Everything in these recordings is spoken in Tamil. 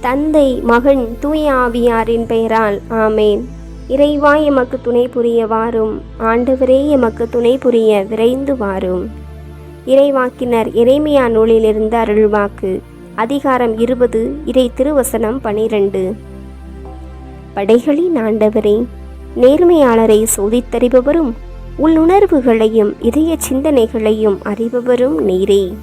தந்தை மகன் தூய ஆவியாரின் பெயரால் ஆமேன். இறைவா எமக்கு துணை புரிய வாரும் ஆண்டவரே எமக்கு துணை புரிய விரைந்து வாரும் இறைவாக்கினர் இறைமையா நூலிலிருந்து அருள்வாக்கு. அதிகாரம் இருபது இறை திருவசனம் பனிரெண்டு. படைகளின் ஆண்டவரே நேர்மையாளரை சோதித்தறிபவரும் உள்ளுணர்வுகளையும் இதய சிந்தனைகளையும் அறிபவரும் நீரே.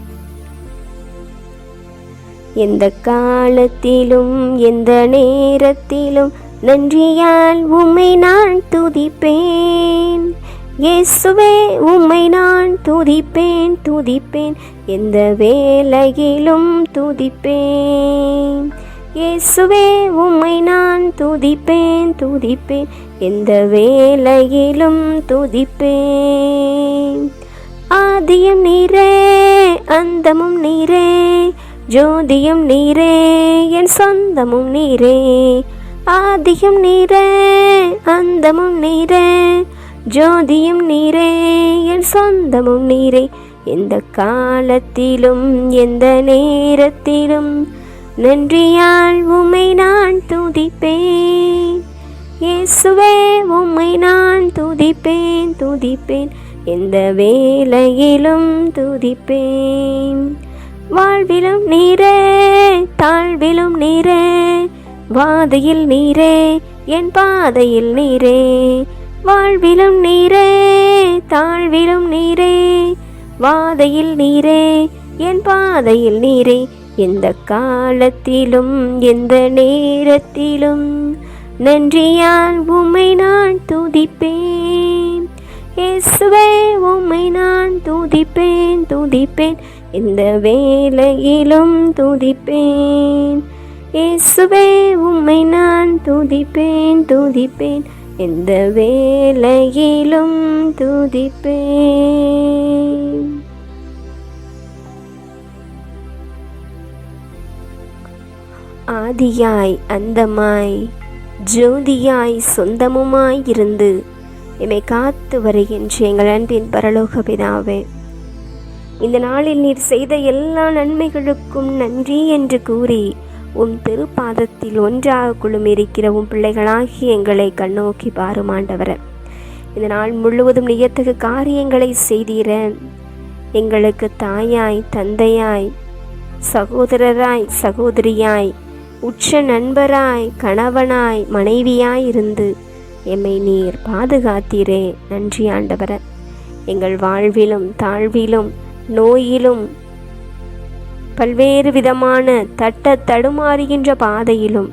எந்த காலத்திலும் எந்த நேரத்திலும் நன்றியால் உம்மை நான் துதிப்பேன். இயேசுவே உம்மை நான் துதிப்பேன் துதிப்பேன். எந்த வேலையிலும் துதிப்பேன். இயேசுவே உம்மை நான் துதிப்பேன் துதிப்பேன். எந்த வேலையிலும் துதிப்பேன். ஆதியம் நீரே அந்தமும் நீரே ஜோதியும் நீரே என் சொந்தமும் நீரே. ஆதியும் நீரே அந்தமும் நீரே. ஜோதியும் நீரே என் சொந்தமும் நீரே. எந்த காலத்திலும் எந்த நேரத்திலும் நன்றியால் உம்மை நான் துதிப்பேன். இயேசுவே உம்மை நான் துதிப்பேன் துதிப்பேன். எந்த வேலையிலும் துதிப்பேன். வாழ்விலும் நீரே தாழ்விலும் நீரே வாதையில் நீரே என் பாதையில் நீரே. வாழ்விலும் நீரே தாழ்விலும் நீரே வாதையில் நீரே என் பாதையில் நீரே. எந்த காலத்திலும் எந்த நேரத்திலும் நன்றியால் உம்மை நான் துதிப்பேன். இயேசுவே உம்மை நான் துதிப்பேன் துதிப்பேன். எந்த வேலையிலும் துதிப்பேன். இயேசுவே உம்மை நான் துதிப்பேன் துதிப்பேன். எந்த வேலையிலும் துதிப்பேன். ஆதியாய் அந்தமாய் ஜோதியாய் சொந்தமுமாய் இருந்து. என்னை காத்து வருகின்ற எங்கள் அன்பின் பரலோக பிதாவே இந்த நாளில் நீர் செய்த எல்லா நன்மைகளுக்கும் நன்றி என்று கூறி உம் திருப்பாதத்தில் ஒன்றாக குழுமிருக்கிற உம் பிள்ளைகளாகி எங்களை கண்ணோக்கி பாருமாண்டவர இந்த நாள் முழுவதும் நியத்தகு காரியங்களை செய்தீர எங்களுக்கு தாயாய் தந்தையாய் சகோதரராய் சகோதரியாய் உற்ற நண்பராய் கணவனாய் மனைவியாய் இருந்து எம்மை நீர் பாதுகாத்தீரே. நன்றி ஆண்டவர. எங்கள் வாழ்விலும் தாழ்விலும் நோயிலும் பல்வேறு விதமான தட்ட தடுமாறுகின்ற பாதையிலும்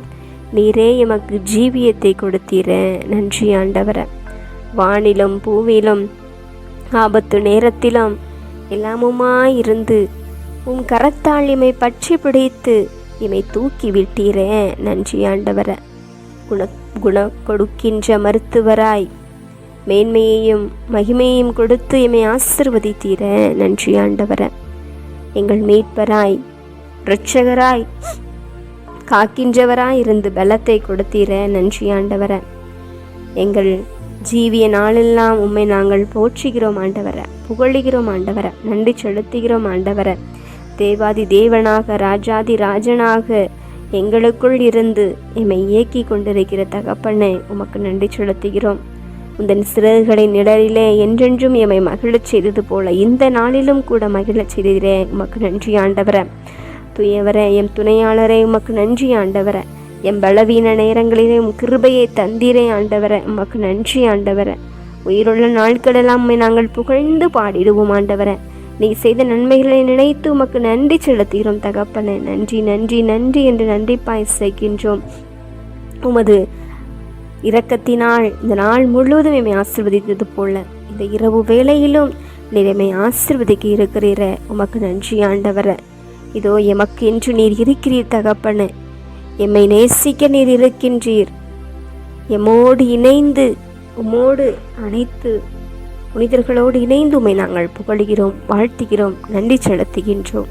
நீரே எமக்கு ஜீவியத்தை கொடுத்தீர. நன்றி ஆண்டவர. வானிலும் பூவிலும் ஆபத்து நேரத்திலும் எல்லாமுமாயிருந்து உம் கரத்தால் இமை பற்றி பிடித்து இமை தூக்கி விட்டீரே. நன்றி ஆண்டவர. குண குண கொடுக்கின்ற மருத்துவராய் மேன்மையையும் மகிமையையும் கொடுத்து எம்மை ஆசிர்வதித்தீர நன்றி ஆண்டவர. எங்கள் மீட்பராய் இரட்சகராய் காக்கின்றவராய் இருந்து பலத்தை கொடுத்தீர நன்றி ஆண்டவர. எங்கள் ஜீவிய நாளெல்லாம் உம்மை நாங்கள் போற்றுகிறோம் ஆண்டவர. புகழுகிறோம் ஆண்டவர. நன்றி செலுத்துகிறோம் ஆண்டவர. தேவாதி தேவனாக ராஜாதி ராஜனாக எங்களுக்குள் இருந்து எம்மை இயக்கி கொண்டிருக்கிற தகப்பனை உமக்கு நன்றி செலுத்துகிறோம். உந்தன் சிறகுகளை நிழலிலே என்றென்றும் எம்மை மகிழச் செய்தது போல இந்த நாளிலும் கூட மகிழச் செய்தீரே. உமக்கு நன்றி ஆண்டவர. துயவர எம் துணையாளரே உமக்கு நன்றி ஆண்டவர. எம் பலவீன நேரங்களிலே உம் கிருபையை தந்தீரே ஆண்டவர. உமக்கு நன்றி ஆண்டவர. உயிருள்ள நாட்களெல்லாம் நாங்கள் புகழ்ந்து பாடிடுவோம் ஆண்டவர. நீ செய்த நன்மைகளை நினைத்து உமக்கு நன்றி செலுத்துகிறோம் தகப்பனே. நன்றி நன்றி நன்றி என்று நன்றிப்பாய் செய்கின்றோம் உமது இரக்கத்தினால் இந்த நாள் முழுவதும் எம்மை ஆசிர்வதித்தது போல இந்த இரவு வேளையிலும் நீர் எம்மை ஆசிர்வதிக்க இருக்கிறீர. உமக்கு நன்றி ஆண்டவர. இதோ எமக்கு என்று நீர் இருக்கிறீர் தகப்பன. எம்மை நேசிக்க நீர் இருக்கின்றீர். எம்மோடு இணைந்து உம்மோடு அனைத்து புனிதர்களோடு இணைந்து உமை நாங்கள் புகழுகிறோம் வாழ்த்துகிறோம் நன்றி செலுத்துகின்றோம்.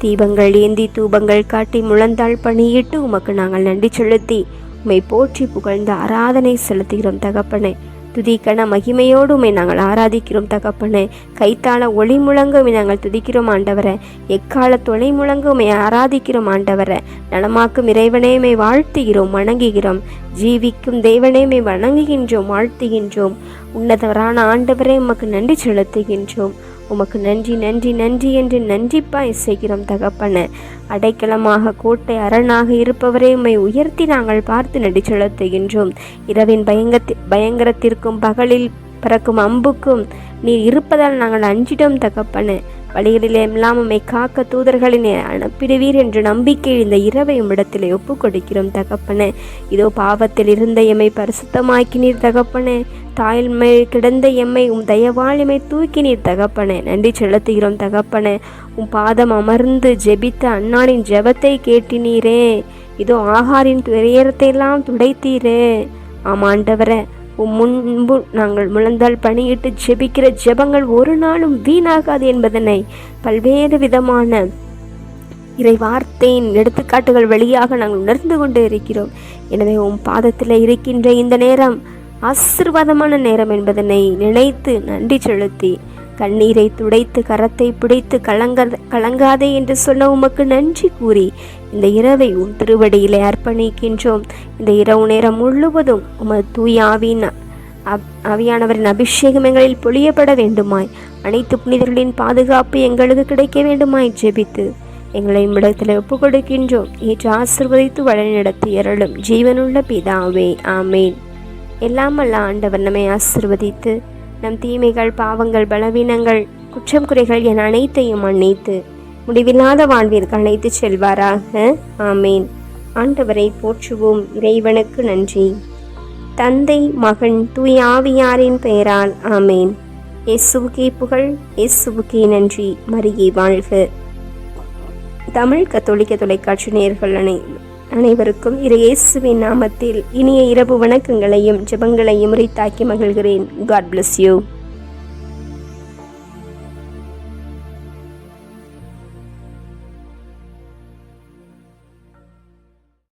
தீபங்கள் ஏந்தி தூபங்கள் காட்டி முழந்தாள் பணியிட்டு உமக்கு நாங்கள் நன்றி செலுத்தி உம்மை போற்றி புகழ்ந்து ஆராதனை செலுத்துகிறோம் தகப்பனே. துதிக்கன மகிமையோடு உண்மை நாங்கள் ஆராதிக்கிறோம் தகப்பனே. கைத்தாள ஒளி முழங்குமை நாங்கள் துதிக்கிறோம் ஆண்டவரை. எக்கால தொலை முழங்குமை ஆராதிக்கிறோம் ஆண்டவரை. நலமாக்கும் இறைவனே வாழ்த்துகிறோம் வணங்குகிறோம். ஜீவிக்கும் தேவனே வணங்குகின்றோம் வாழ்த்துகின்றோம். உன்னதவரான ஆண்டவரே உமக்கு நன்றி செலுத்துகின்றோம். உமக்கு நன்றி நன்றி நன்றி என்று நன்றிப்பா இசைகிறோம் தகப்பன. அடைக்கலமாக கோட்டை அரணாக இருப்பவரே உம்மை உயர்த்தி நாங்கள் பார்த்து நடி செலுத்துகின்றோம். இரவின் பயங்கத்தி பயங்கரத்திற்கும் பகலில் பறக்கும் அம்புக்கும் நீர் இருப்பதால் நாங்கள் அஞ்சிடும் தகப்பன. வழிகளிலே எல்லாம் உம்மை காக்க தூதர்களினை அனுப்பிடுவீர் என்ற நம்பிக்கை இந்த இரவை உம்மிடத்திலே ஒப்பு கொடுக்கிறோம் தகப்பனே. இதோ பாவத்தில் இருந்த எம்மை பரிசுத்தமாக்கினீர் தகப்பனே. தாய்மை கிடந்த எம்மை உம் தயவாளிமை தூக்கினீர் தகப்பனே. நன்றி செலுத்துகிறோம் தகப்பனே. உம் பாதம் அமர்ந்து ஜெபித்த அன்னாளின் ஜெபத்தை கேட்டினீரே. இதோ ஆகாரின் துயரத்தை எல்லாம் துடைத்தீரே ஆமாண்டவரே உம் முன்பு நாங்கள் முழந்தால் பணியிட்டு ஜெபிக்கிற ஜெபங்கள் ஒரு நாளும் வீணாகாது என்பதனை பல்வேறு விதமான இறை வார்த்தையின் எடுத்துக்காட்டுகள் வழியாக நாங்கள் உணர்ந்து கொண்டு இருக்கிறோம். எனவே உம் பாதத்தில் இருக்கின்ற இந்த நேரம் ஆசிர்வாதமான நேரம் என்பதனை நினைத்து நன்றி செலுத்தி கண்ணீரை துடைத்து கரத்தை பிடித்து கலங்க கலங்காதே என்று சொன்ன உமக்கு நன்றி கூறி இந்த இரவை உன் திருவடியிலே அர்ப்பணிக்கின்றோம். இந்த இரவு நேரம் முழுவதும் உமது தூயாவின் அவியானவரின் அபிஷேகம் எங்களில் பொழியப்பட வேண்டுமாய். அனைத்து புனிதர்களின் பாதுகாப்பு எங்களுக்கு கிடைக்க வேண்டுமாய் ஜெபித்து எங்களை இடத்தில் ஒப்புக் கொடுக்கின்றோம் ஏற்று ஆசிர்வதித்து வழிநடத்தி அருளும் ஜீவனுள்ள பிதாவே. ஆமேன். எல்லாம் ஆண்டவர் நம்மை ஆசிர்வதித்து நம் தீமைகள் பாவங்கள் பலவீனங்கள் குற்றம் குறைகள் என அனைத்தையும் மன்னித்து முடிவில்லாத வாழ்விற்கு அழைத்து செல்வாராக. ஆமேன். ஆண்டவரை போற்றுவோம். இறைவனுக்கு நன்றி. தந்தை மகன் தூயாவியாரின் பெயரால் ஆமேன். இயேசுவுக்கே புகழ் இயேசுவுக்கே நன்றி. மரியே வாழ்க. தமிழ் கத்தோலிக்க தொலைக்காட்சி நேர்கள் அனை அனைவருக்கும் இரு இயேசுவின் நாமத்தில் இனிய இரவு வணக்கங்களையும் ஜெபங்களையும் உரித்தாக்கி மகிழ்கிறேன். God bless you